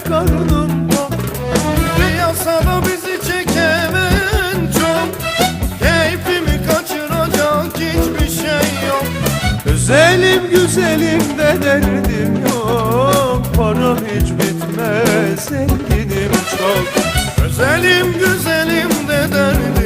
be bizi çekemen çok. Keyfimi kaçıracak hiçbir şey yok. Güzelim güzelim de derdim yok. Para hiç bitmez zenginim çok. Güzelim güzelim de derdim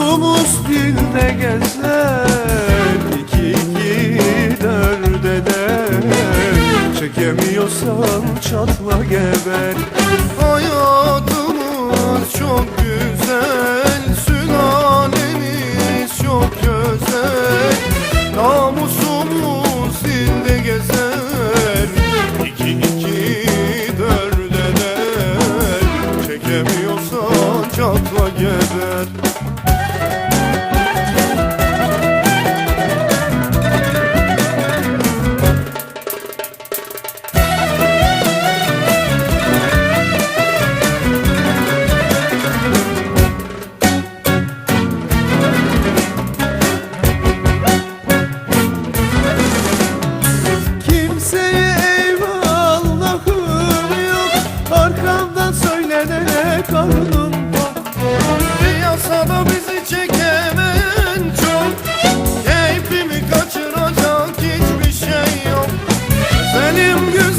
Namusumuz dilde gezer. İki iki dört eder Çekemiyorsan çatla geber. Hayatımız çok güzel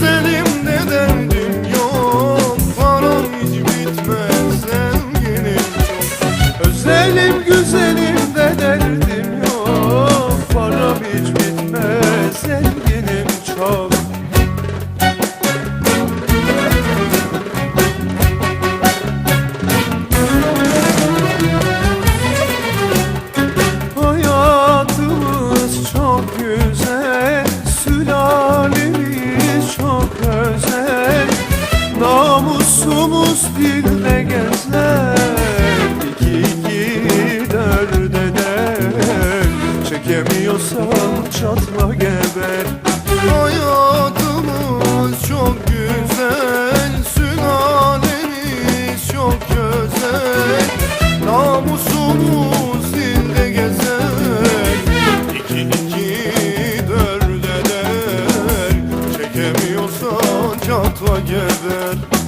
Güzelim olsun çok gider